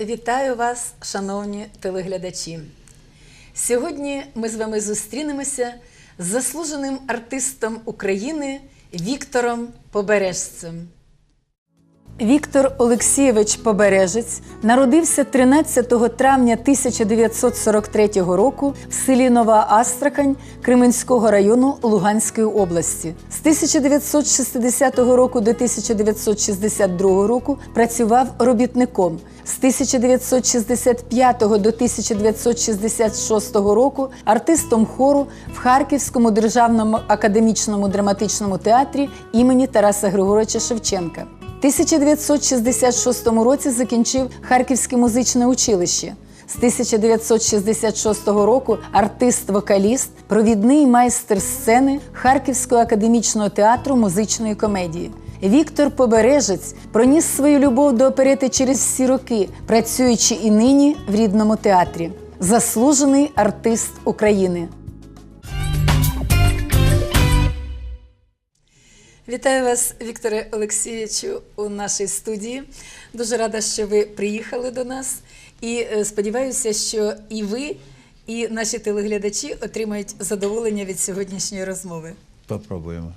вітаю вас, шановні телеглядачі. Сьогодні ми з вами зустрінемося з заслуженим артистом України Віктором Побережцем. Віктор Олексійович Побережець народився 13 травня 1943 року в селі Нова Астрахань Кременського району Луганської області. З 1960 року до 1962 року працював робітником. З 1965 до 1966 року артистом хору в Харківському державному академічному драматичному театрі імені Тараса Григоровича Шевченка. В 1966 році закінчив Харківське музичне училище. З 1966 року артист-вокаліст, провідний майстер сцени Харківського академічного театру музичної комедії. Віктор Побережець проніс свою любов до оперети через всі роки, працюючи і нині в рідному театрі. Заслужений артист України. Вітаю вас, Вікторе Олексійовичу, у нашій студії. Дуже рада, що ви приїхали до нас. І е, сподіваюся, що і ви, і наші телеглядачі отримають задоволення від сьогоднішньої розмови. Попробуємо.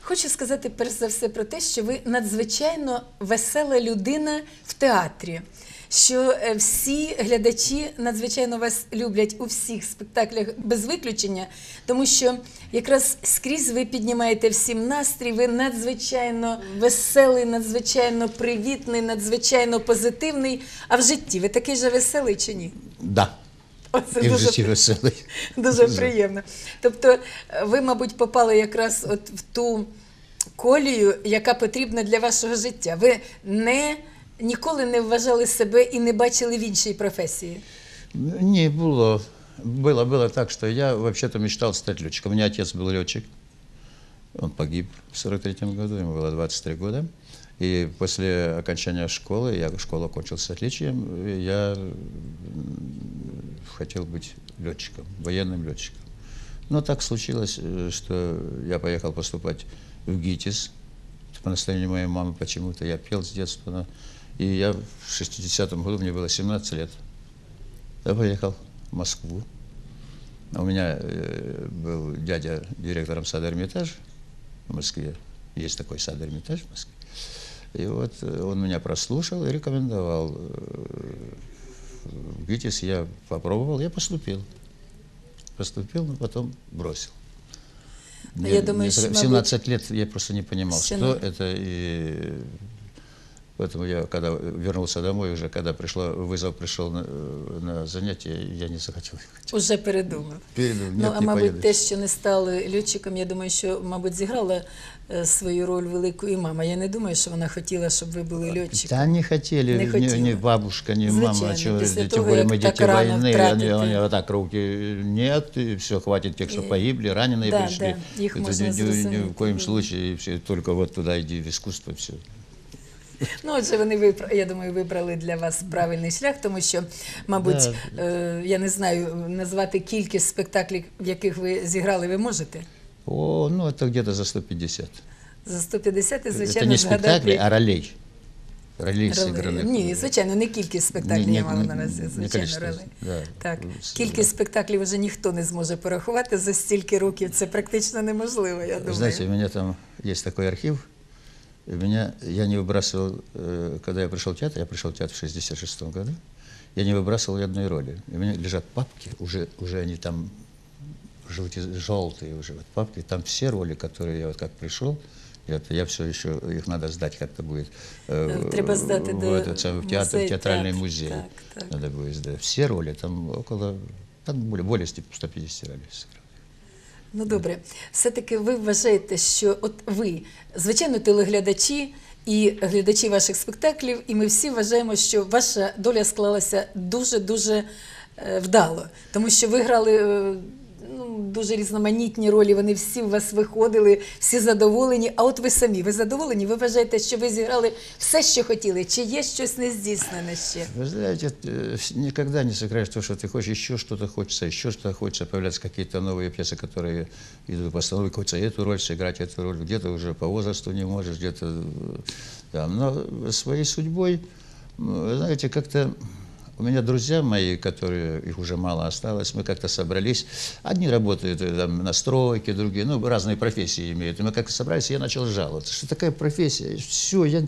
Хочу сказати перш за все про те, що ви надзвичайно весела людина в театрі. Що е, всі глядачі надзвичайно вас люблять у всіх спектаклях без виключення, тому що якраз скрізь ви піднімаєте всім настрій, ви надзвичайно веселий, надзвичайно привітний, надзвичайно позитивний. А в житті ви такий же веселий чи ні? Да. Оце І в дуже житті веселий. Дуже приємно. Тобто, е, ви, мабуть, попали якраз от в ту колію, яка потрібна для вашого життя. Ви не ніколи не вважали себе і не бачили в іншій професії. Не, было. Было, было так, что я вообще-то мечтал стать летчиком. У меня отец был летчик. Он погиб в 43 году, ему было 23 года. И после окончания школы, я школу окончил с отличием, и я м, хотел быть летчиком, военным летчиком. Но так случилось, э, что я поехал поступать в ГИТИС по настоянию моей мамы почему-то. Я пел с детства. но- И я в 60-м году, мне было 17 лет, я поехал в Москву. А У меня э, был дядя директором сада Эрмитаж в Москве. Есть такой сад Эрмитаж в Москве. И вот э, он меня прослушал и рекомендовал. э, В ГИТИС я попробовал, я поступил. Поступил, но потом бросил. Ну, я думаю, мне в мабуть, 17 лет я просто не понимал, ще что не- это. И поэтому я, когда вернулся домой, уже когда пришло, вызов пришел на, э, на занятие, я не захотел ехать. Уже передумав. Передумал, ну, нет, а не мабуть, поеду. те, що не стали льотчиком, я думаю, що, мабуть, зіграла е, свою роль велику і мама. Я не думаю, що вона хотіла, щоб ви були льотчиком. Да не хотели, Не ни, хотела. ни бабушка, ни мама, Звичайно, чего, після тем того, более як мы так дети рано войны, втратити. они, они вот так руки нет, и все, хватит тех, что И- погибли, раненые Да, пришли. да, их Это можно ни, ни- ни зрозуміти, в коем да. случае, все, только вот туда иди в искусство, все. Ну, отже, вони вибра- я думаю, вибрали для вас правильний шлях, тому що, мабуть, е, я не знаю, назвати кількість спектаклів, в яких ви зіграли, ви можете. О, ну это где-то за 150. За 150 і, это звичайно, не спектакли, згадати. а ролей. Ролей Ролей. сыгранных. Ні, звичайно, не кількість спектаклів Ні, я ні, мала ні, на увазі, не звичайно, количество, ролей. да. Так, С- кількість спектаклів вже ніхто не зможе порахувати за стільки років. Це практично неможливо, я думаю. Знаете, у меня там есть такой архив. И меня, я не выбрасывал, э, когда я пришел в театр, я пришел в театр в 66 году, я не выбрасывал ни одной роли. У меня лежат папки, уже, уже они там желте, желтые уже вот папки, там все роли, которые я вот как пришел, это я все еще, их надо сдать как-то будет. э, Треба здати в, до в театр, музей, в театральный так, музей. так, так. Надо будет сдать. Все роли, там около, там более, более 150 ролей сыграл. Ну добре, все-таки ви вважаєте, що от ви, звичайно, телеглядачі і глядачі ваших спектаклів, і ми всі вважаємо, що ваша доля склалася дуже-дуже е, вдало, тому що ви грали е, Ну, дуже різноманітні ролі, вони всі у вас виходили, всі задоволені. А от ви самі, ви задоволені? Ви вважаєте, що ви зіграли все, що хотіли? Чи є щось нездійснене ще? Вы знаете, э, с- никогда не сыграешь то, что ты хочешь, еще что-то хочется, еще что-то хочется, появляются какие-то новые пьесы, которые идут в постановке, хочется эту роль сыграть, эту роль, где-то уже по возрасту не можешь, где-то э, там. Но своей судьбой м, знаете, как-то у меня друзья мои, которые, их уже мало осталось, мы как-то собрались. Одни работают э, там, на стройке, другие, ну, разные профессии имеют. И мы как-то собрались, и я начал жаловаться, что такая профессия, все, я,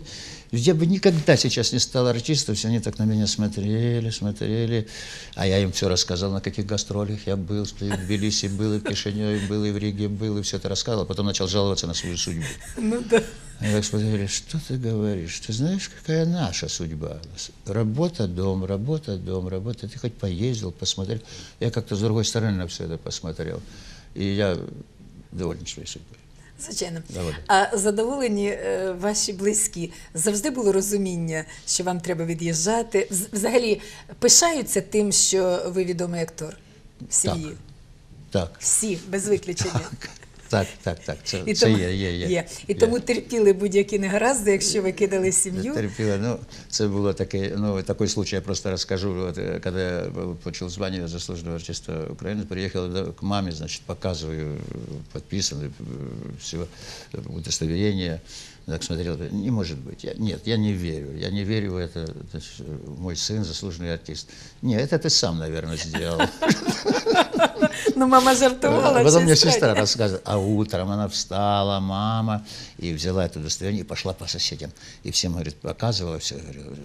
я бы никогда сейчас не стал артистом, все они так на меня смотрели, смотрели, а я им все рассказал, на каких гастролях я был, что и в Тбилиси был, и в Кишиневе был, и в Риге был, и все это рассказывал, потом начал жаловаться на свою судьбу. Ну да. Они так смотрели, что ты говоришь? Ты знаешь, какая наша судьба? Работа, дом, работа, дом, работа. Ты хоть поездил, посмотрел. Я как-то с другой стороны на все это посмотрел. И я доволен своей судьбой. Звичайно. А задоволені е, ваші близькі? Завжди було розуміння, що вам треба від'їжджати. Взагалі пишаються тим, що ви відомий актор в сім'ї. Так, Всі, без виключення. так, так, так. Це, І це тому, є, є, є. І Є. тому терпіли будь-які негаразди, якщо ви кидали сім'ю. Терпіла. Ну, це було таке, ну, такой случай, я просто расскажу. Вот, э, когда я получил звание заслуженного артиста Украины, приехал да, к маме, значит, показываю, э, подписано, э, все, э, удостоверение. Так смотрел, не может быть. Я, нет, я не верю. Я не верю в это. Значит, э, мой сын заслуженный артист. Нет, это ты сам, наверное, сделал. Ну, мама жартувала. А Потом мне сестра рассказывает, а утром она встала, мама, и взяла это удостоверение и пошла по соседям. И всем, говорит, показывала, все, говорю,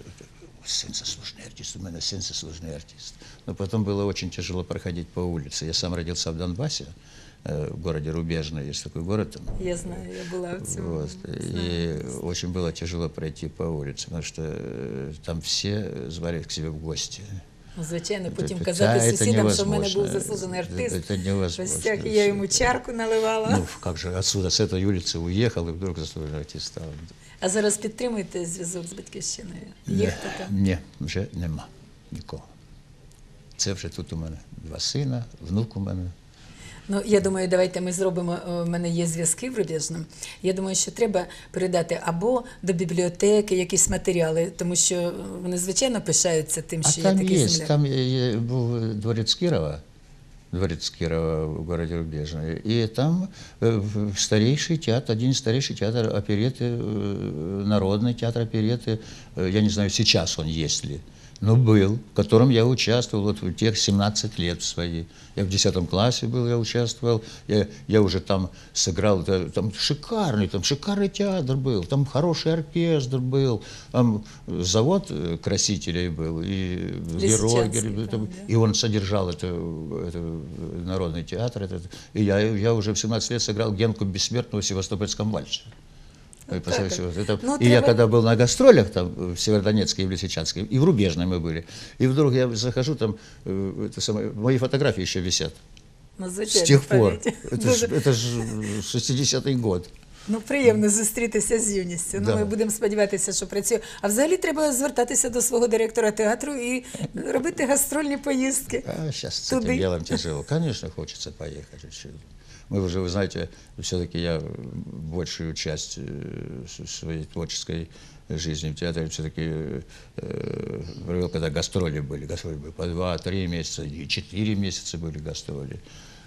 сын заслуженный артист, у меня сын заслуженный артист. Но потом было очень тяжело проходить по улице. Я сам родился в Донбассе, в городе Рубежный, есть такой город там. Я знаю, я була в цьому. Вот. И очень было тяжело пройти по улице, потому что э, там все звали к себе в гости. Ну, Звичайно, потім Це- казати це- це сусідам, що в мене був невозможно. заслужений артист. Це- це невозможно. в гостях, і я йому чарку наливала. Ну, как же отсюда, с этой улицы уехал и вдруг заслуженный артист стал. А зараз підтримуєте зв'язок з батьківщиною? Є хто там? Ні, вже нема нікого. Це вже тут у мене два сина, внук у мене. Ну, я думаю, давайте ми зробимо. е, У мене є зв'язки в Рубіжному. Я думаю, що треба передати або до бібліотеки якісь матеріали, тому що вони звичайно пишаються тим, А що там є такий є, земляк. там є- є- був дворец Кирова, дворец Кирова в городе Рубежный, и там э, в- старейший театр, один из старейших театр опереты, э, народный театр опереты, э, я не знаю, сейчас он есть ли, но был, в котором я участвовал вот в тех 17 лет свои. Я в 10 классе был, я участвовал, я, я уже там сыграл, да, там шикарный, там шикарный театр был, там хороший оркестр был, там завод э, красителей был, и герой, Лисичанский герой, там, там, да. и он содержал это, это народный театр. Этот, и я, я уже в 17 лет сыграл Генку Бессмертного в Севастопольском вальсе. Ну, и я треба- когда был на гастролях там в Северодонецке и в Лисичанске, и в Рубежной мы были, и вдруг я захожу там, э, это самое, мои фотографии еще висят. Ну, С звичайно, тех пор. пам'ять. Это ж, Дуже- это ж 60-й год. Ну, приємно зустрітися з юністю. Ну, Да. ми будемо сподіватися, що працює. А взагалі треба звертатися до свого директора театру і робити гастрольні поїздки. А сейчас с Туды. этим делом тяжело. Конечно, хочется поехать. Чё- Мы уже, вы знаете, все-таки я большую часть э, с- своей творческой жизни в театре все-таки э, провел, когда гастроли были. Гастроли были по два-три месяца, и четыре месяца были гастроли.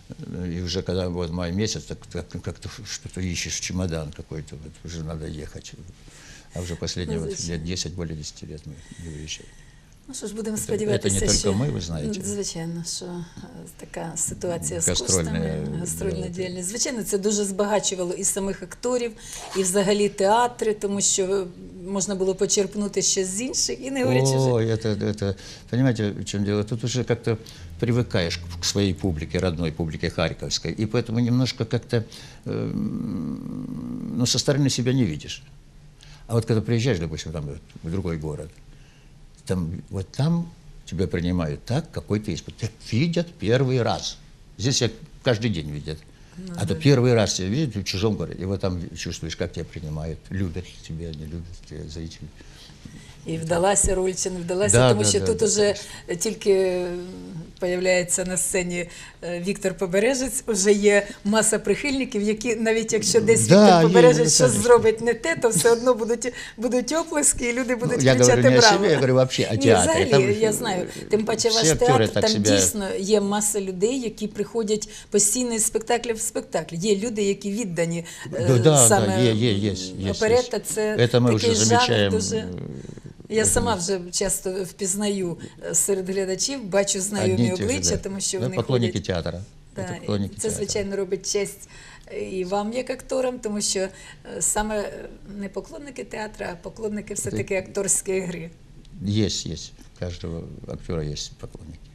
Э, И уже когда вот май месяц, так, так как-то что-то ищешь, чемодан какой-то, вот уже надо ехать. А уже последние Ну, вот зачем? лет 10, более 10 лет мы не выезжаем. Ну що ж, будемо Це- сподіватися, це не тільки що... ми, ви знаєте. Звичайно, що е, така ситуація з Гастрольна, коштами, гастрольна да, діяльність. Звичайно, це дуже збагачувало і самих акторів, і взагалі театри, тому що можна було почерпнути щось з інших, і не говорячи вже. Ой, это, это, понимаете, в чем дело? Тут уже как-то привыкаешь к к своей публике, родной публике Харьковской, и поэтому немножко как-то, эм, ну, со стороны себя не видишь. А вот когда приезжаешь, допустим, там, вот в другой город, там, вот там тебя принимают так, какой ты есть. Тебя видят первый раз. Здесь я каждый день видят. а то первый раз тебя видят в чужом городе. И вот там чувствуешь, как тебя принимают. Любят тебя, не любят тебя, зрители. І вдалася роль чи не вдалася, Да, тому да, що да, тут да, уже тільки появляється на сцені е, Віктор Побережець, вже є маса прихильників, які навіть якщо десь Да, Віктор Побережець ну, щось зробить не те, то все одно будуть, будуть оплески, і люди будуть Ну, я кричати говорю не о я говорю вообще о Ні, взагалі, Там я знаю. Тим паче ваш театр, там себе- дійсно є маса людей, які приходять постійно з спектакля в спектакль. Є люди, які віддані е, Да, да, саме да, є, є, є, є, оперета. Це такий уже жанр дуже... Я сама вже часто впізнаю е, серед глядачів, бачу знайомі обличчя, тому що вони поклонники театра. Да, і це, звичайно, робить честь е, і вам, як акторам, тому що е, саме не поклонники театру, а поклонники все-таки акторської гри. Є, є. У кожного актора є поклонники.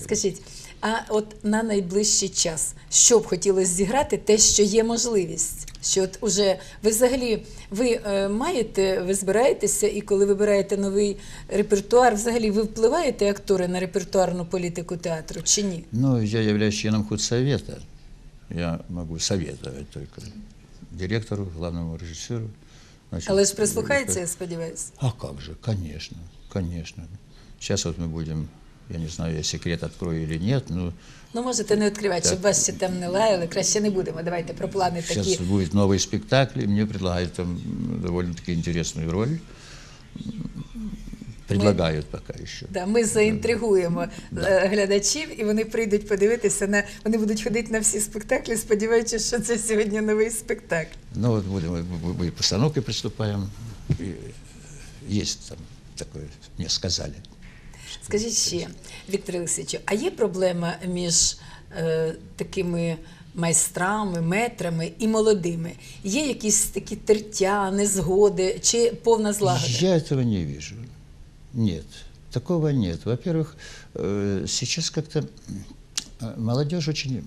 Скажіть, а от на найближчий час, що б хотілося зіграти, те, що є можливість? Що от уже ви взагалі ви е, маєте, ви збираєтеся, і коли вибираєте новий репертуар, взагалі ви впливаєте актори на репертуарну політику театру чи ні? Ну, я являюсь членом худсовета. Я могу советовать только директору, главному режиссеру. Значит, Але ж прислухається, я сподіваюся. А как же, конечно, конечно. Сейчас вот мы будем, я не знаю, я секрет открою или нет, но Ну можете не відкривати, щоб вас ще там не лаяли. Краще не будемо. Давайте про плани сейчас такі. будет новый спектакль, и мне предлагают там м, довольно-таки интересную роль. М, Предлагают пока еще. Да, ми заінтригуємо е, глядачів, і вони прийдуть подивитися на вони будуть ходити на всі спектаклі, сподіваючись, що це сьогодні новий спектакль. Ну вот будем, мы- мы мы к постановке приступаем. И есть там такое, мне сказали. Скажіть ще, Віктор Олексійович, а є проблема між е, такими майстрами, метрами і молодими? Є якісь такі тертя, незгоди чи повна злагода? Я этого не вижу. Нет, такого нет. Во-первых, э, сейчас как-то э, молодежь очень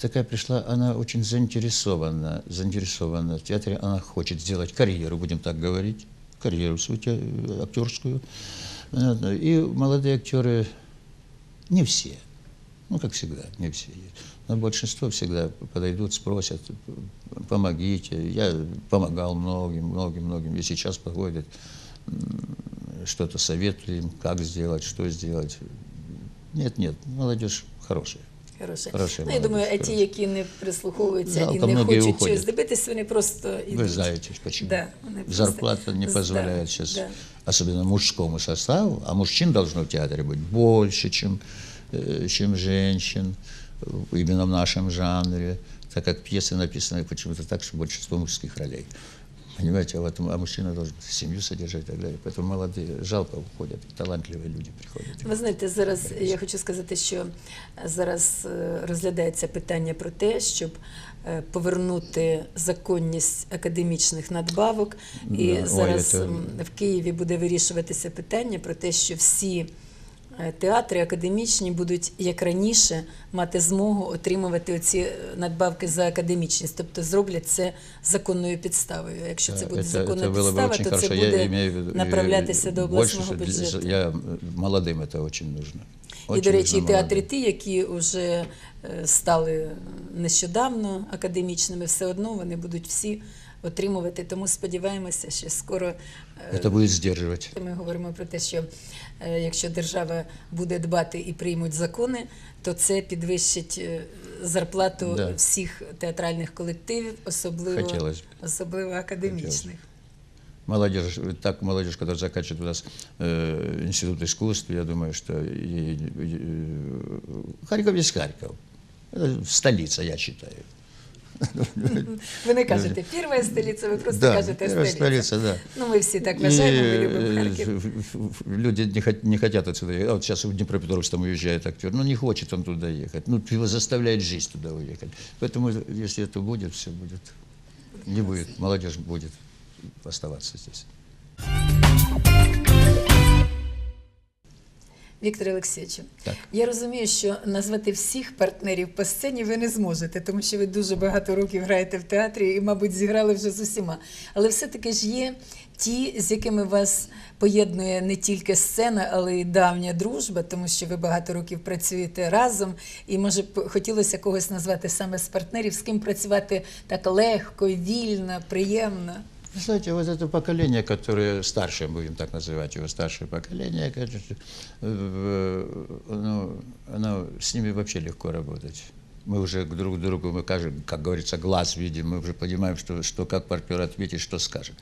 такая пришла, она очень заинтересована, заинтересована в театре, она хочет сделать карьеру, будем так говорить, карьеру свою те- актерскую. Понятно. И молодые актеры, не все, ну, как всегда, не все. Но большинство всегда подойдут, спросят, помогите. Я помогал многим, многим, многим. И сейчас подходят, м, что-то советуем, как сделать, что сделать. Нет, нет, молодежь хорошая. Хороше. Хороша ну, я думаю, а молодець, ті, які не прислуховуються Жалко, і не многие хочуть уходять. чогось добитись, вони просто йдуть. Вы знаете, почему? Да, вони просто- Зарплата не Да, позволяет сейчас, да. особенно мужскому составу, а мужчин должно в театре быть больше, чем, э, чем женщин, э, именно в нашем жанре, так как пьесы написаны почему-то так, что большинство мужских ролей. Понимаете, а, вот, а мужчина должен семью содержать и так далее. Поэтому молодые жалко уходят, талантливые люди приходят. Ви знаєте, зараз я хочу сказати, що зараз е, розглядається питання про те, щоб е, повернути законність академічних надбавок. І Да, ой, зараз це- м, в Києві буде вирішуватися питання про те, що всі е, театри академічні будуть як раніше мати змогу отримувати оці е, надбавки за академічність, тобто зроблять це законною підставою. Якщо це Да, буде это, законна это было бы підстава, очень то хорошо. це я буде имею в виду, э, направлятися до больше, обласного что для- бюджету. Я, э, молодым это очень нужно. І, Очень до речі, і нужно театри молодым. ті, які вже е, стали нещодавно академічними, все одно вони будуть всі отримувати. Тому сподіваємося, що скоро е, Это будет сдерживать. ми говоримо про те, що е, якщо держава буде дбати і приймуть закони, то це підвищить е, зарплату Да. всіх театральних колективів, особливо, Хотілося б. особливо академічних. Хотілося Молодежь, так молодежь, которая заканчивает у нас э, институт искусств, я думаю, что ей- э, Харьков есть Харьков. Это столица, я считаю. Ви не кажете перша столиця, ви просто да, кажете первая столиця. столица, да. Ну, ми всі так И, вважаємо, ми любимо э, Харків. ф- ф- ф- Люди не, хот- не хотят отсюда ехать. А вот сейчас в Днепропетровск там уезжает актер. Ну, не хочет он туда ехать. Ну, его заставляет жизнь туда уехать. Поэтому, если это будет, все будет. Не будет. Молодежь будет оставаться здесь. Віктор Олексійович, Так. я розумію, що назвати всіх партнерів по сцені ви не зможете, тому що ви дуже багато років граєте в театрі і, мабуть, зіграли вже з усіма. Але все-таки ж є ті, з якими вас поєднує не тільки сцена, але й давня дружба, тому що ви багато років працюєте разом. І може б хотілося когось назвати саме з партнерів, з ким працювати так легко, вільно, приємно. Вы знаете, вот это поколение, которое старшее, будем так называть его, старшее поколение, конечно, э, оно, оно, с ними вообще легко работать. Мы уже к друг другу, мы кажем, как говорится, глаз видим, мы уже понимаем, что, что как партнер ответит, что скажет.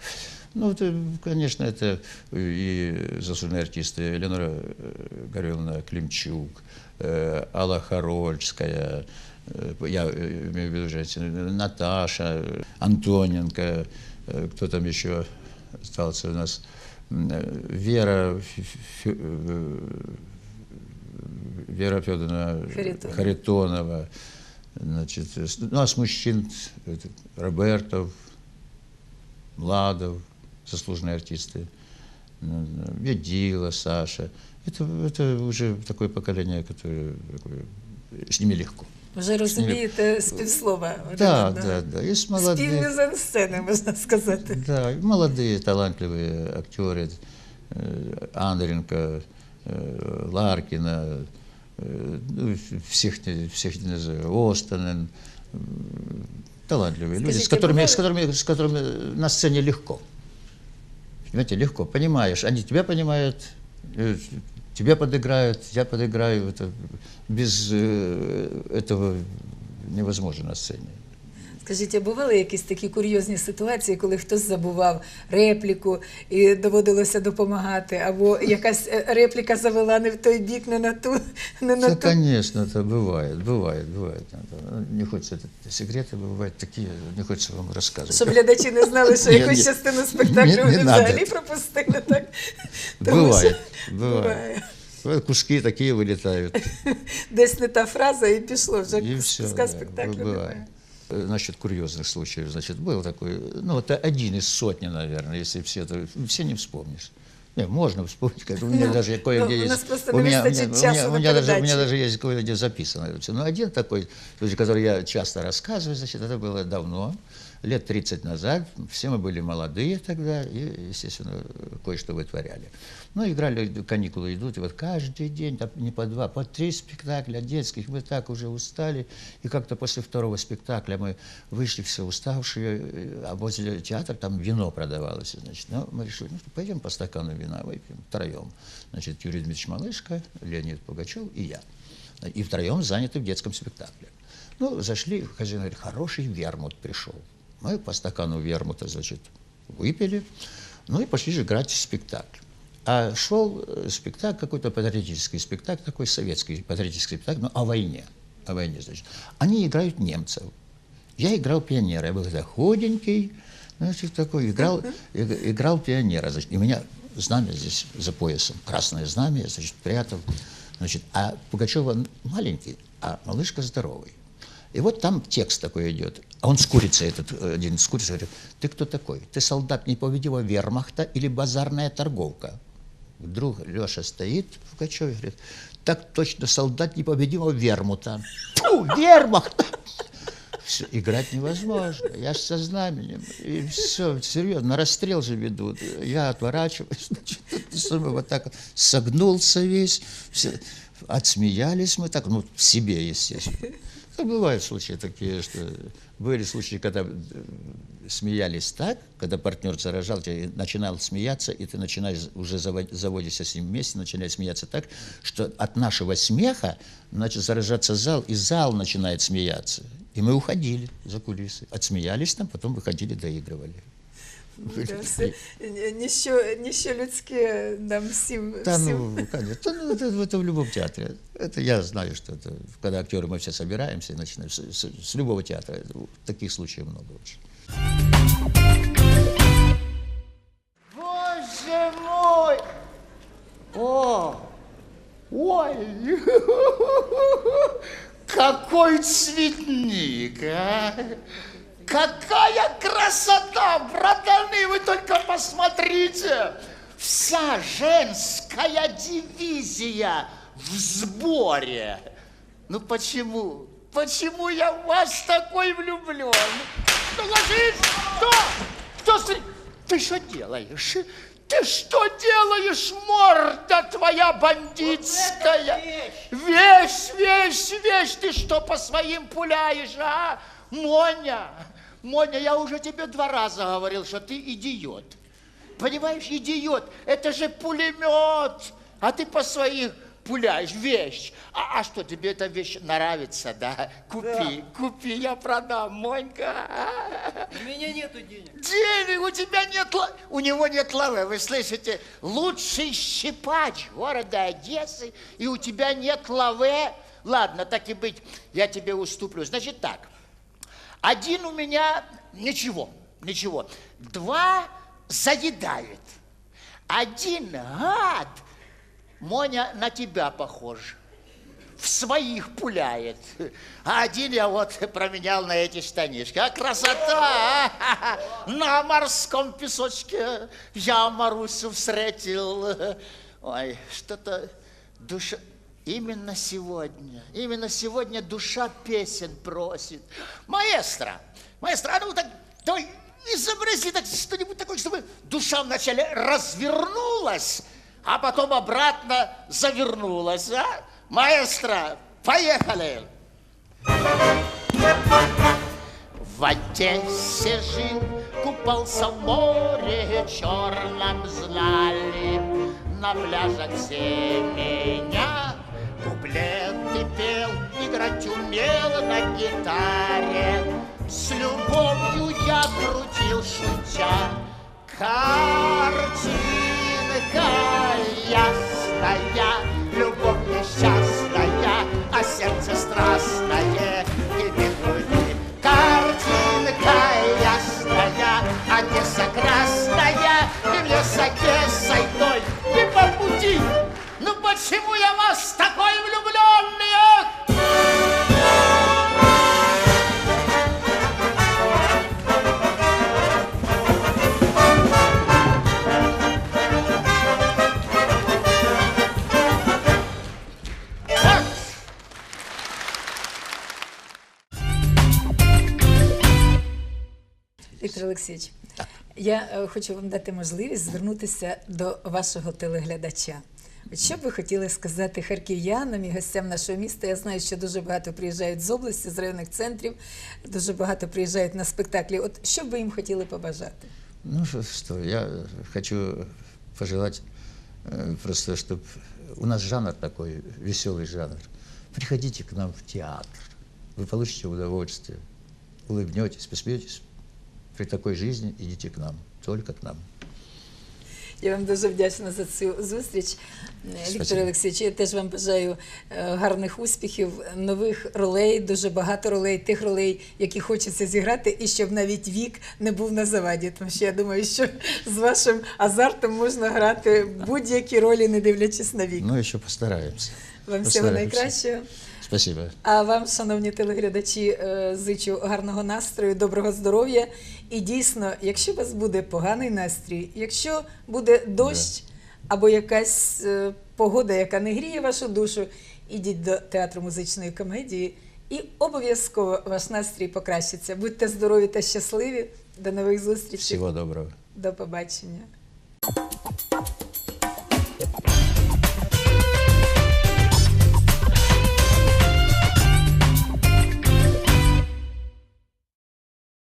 Ну, это, конечно, это и заслуженные артисты Элеонора э, Гореловна Климчук, э, Алла Харольская, э, я э, имею в виду женщины, Наташа, э, Антоненко, э, кто там еще остался у нас, э, Вера, Ф- Ф- э, Вера Федоровна Харитонова. Харитонова, значит, э, с- ну, а с мужчин Робертов, Младов, заслуженные артисты, Ведила, Саша. Это, это уже такое поколение, которое такое, с ними легко Вже розумієте співслова. один Да, одного. да, да. Есть Спільні молодые, зансцени, можна сказати. да, и молодые талантливые актеры, э, Андренко, э, Ларкина, э, ну, всех, не- всех не назову, Остенен, м, талантливые люди, с Скажите, которыми, бывало- с, которыми, с которыми на сцене легко. Понимаете, легко, понимаешь, они тебя понимают, э, тебе подыграют, я подыграю, это без э, этого невозможно на сцене. Скажіть, а бували якісь такі курйозні ситуації, коли хтось забував репліку і доводилося допомагати, або якась е, репліка завела не в той бік, не на ту, не на Да, ту. конечно, это бывает, бывает, бывает. Это, Не хочется, это секреты бывают такие, не хочется вам рассказывать. Щоб глядачі не знали, що Ні, якусь ні. частину спектаклю Ні, не вони надо. взагалі пропустили, так? Тому Бывает, що бывает. Вот Куски такие вылетают. Десь не та фраза і пішло, вже И все. куска спектаклю бывает. немає. Э, Насчет курьезных случаев, значит, был такой, ну, это один из сотни, наверное, если все это, все не вспомнишь. Не, можно вспомнить, как у меня Ну, даже кое-где ну, у есть. нас просто у не меня, у выстачит меня- у часу меня- на у меня даже, у меня передачу. даже есть кое-где записано это все. Но один такой, случай, который я часто рассказываю, значит, это было давно, Лет 30 назад. Все мы были молодые тогда и, естественно, кое-что вытворяли. Ну, играли, каникулы идут, и вот каждый день, не по два, по три спектакля детских, мы так уже устали. И как-то после второго спектакля мы вышли все уставшие, а возле театра там вино продавалось. Значит, ну, мы решили, ну, пойдем по стакану вина выпьем втроем. Значит, Юрий Дмитриевич Малышко, Леонид Пугачев и я. И втроем заняты в детском спектакле. Ну, зашли, хозяин говорит, хороший вермут пришел. Мы по стакану вермута, значит, выпили, ну и пошли же играть в спектакль. А шел э, спектакль, какой-то патриотический спектакль, такой советский патриотический спектакль, ну, о войне. О войне, значит. Они играют немцев. Я играл пионера, я был тогда худенький, значит, такой, играл, играл пионера, значит, и у меня знамя здесь за поясом, красное знамя, я, значит, прятал, значит, а Пугачева маленький, а малышка здоровый. И вот там текст такой идет. А он с курицей, этот э, один с курицей, говорит, ты кто такой? Ты солдат непобедимого вермахта или базарная торговка? Вдруг Леша стоит, Пугачев, и говорит, так точно солдат непобедимого вермута. Фу, вермахта! Все, играть невозможно. Я ж со знаменем. И все, серьезно, на расстрел же ведут. Я отворачиваюсь, значит, вот так согнулся весь. Все, отсмеялись мы так, ну, в себе, естественно. Ну, бывают случаи такие, что были случаи, когда э, смеялись так, когда партнер заражал тебя начинал смеяться, и ты начинаешь, уже заво- заводишься с ним вместе, начинаешь смеяться так, что от нашего смеха начал заражаться зал, и зал начинает смеяться. И мы уходили за кулисы, отсмеялись там, потом выходили, доигрывали. Ну, да, все, ні- ніщо, ніщо людське нам всім, Да, всім ну, конечно, ну, это, это в любом театре. Это я знаю, что это, когда актеры мы все собираемся и начинаем с, с- с любого театра. Это- Таких случаев много очень. Боже мой! О! Ой! Какой цветник, а! Какая красота, братаны, вы только посмотрите! Вся женская дивизия в сборе. Ну почему? Почему я в вас такой влюблен? Ну ложись! Кто? Кто с... Ты что делаешь? Ты что делаешь, морда твоя бандитская? Вещь, вещь, вещь! Ты что по своим пуляешь, а? Моня, Моня, я уже тебе два раза говорил, что ты идиот. Понимаешь, идиот, это же пулемет, а ты по своих пуляешь вещь. А, а что, тебе эта вещь нравится, да? Купи, купи, я продам, Монька. У меня нету денег. Денег у тебя нет, у него нет лавы, вы слышите? Лучший щипач города Одессы, и у тебя нет лавы. Ладно, так и быть, я тебе уступлю. Значит так, один у меня ничего, ничего. Два заедает, Один гад, Моня, на тебя похож. В своих пуляет. А один я вот променял на эти штанишки. А красота! а! На морском песочке я Марусю встретил. Ой, что-то душа... Именно сегодня, именно сегодня душа песен просит. Маэстро, маэстро, а ну так, давай изобрази так что-нибудь такое, чтобы душа вначале развернулась, а потом обратно завернулась, а? Маэстро, поехали! В Одессе жил, купался в море черном знали. На пляжах все меня куплеты пел, играть умел на гитаре. С любовью я крутил шутя, картинка ясная, любовь несчастная, а сердце страстное и без. Картинка ясная, Одесса красная, и мне с Одессой той не по пути. Ну почему я вас такой Олексійович, я е, хочу вам дати можливість звернутися до вашого телеглядача. От Що б ви хотіли сказати харків'янам і гостям нашого міста? Я знаю, що дуже багато приїжджають з області, з районних центрів, дуже багато приїжджають на спектаклі. От що б ви їм хотіли побажати? Ну что, что, я хочу пожелать э, просто, чтобы у нас жанр такой, веселый жанр. Приходите к нам в театр, вы получите удовольствие, улыбнетесь, посмеетесь. при такой жизни идите к нам, только к нам. Я вам дуже вдячна за цю зустріч. Віктор Олексійович, я теж вам бажаю е, гарних успіхів, нових ролей, дуже багато ролей, тих ролей, які хочеться зіграти, і щоб навіть вік не був на заваді. Тому що я думаю, що з вашим азартом можна грати будь-які ролі, не дивлячись на вік. Ну, еще постараемся. Вам всього найкращого. Спасибо. А вам, шановні телеглядачі, е, зичу гарного настрою, доброго здоров'я. І дійсно, якщо у вас буде поганий настрій, якщо буде дощ або якась е, погода, яка не гріє вашу душу, ідіть до театру музичної комедії, і обов'язково ваш настрій покращиться. Будьте здорові та щасливі. До нових зустрічей. Всего доброго. До побачення.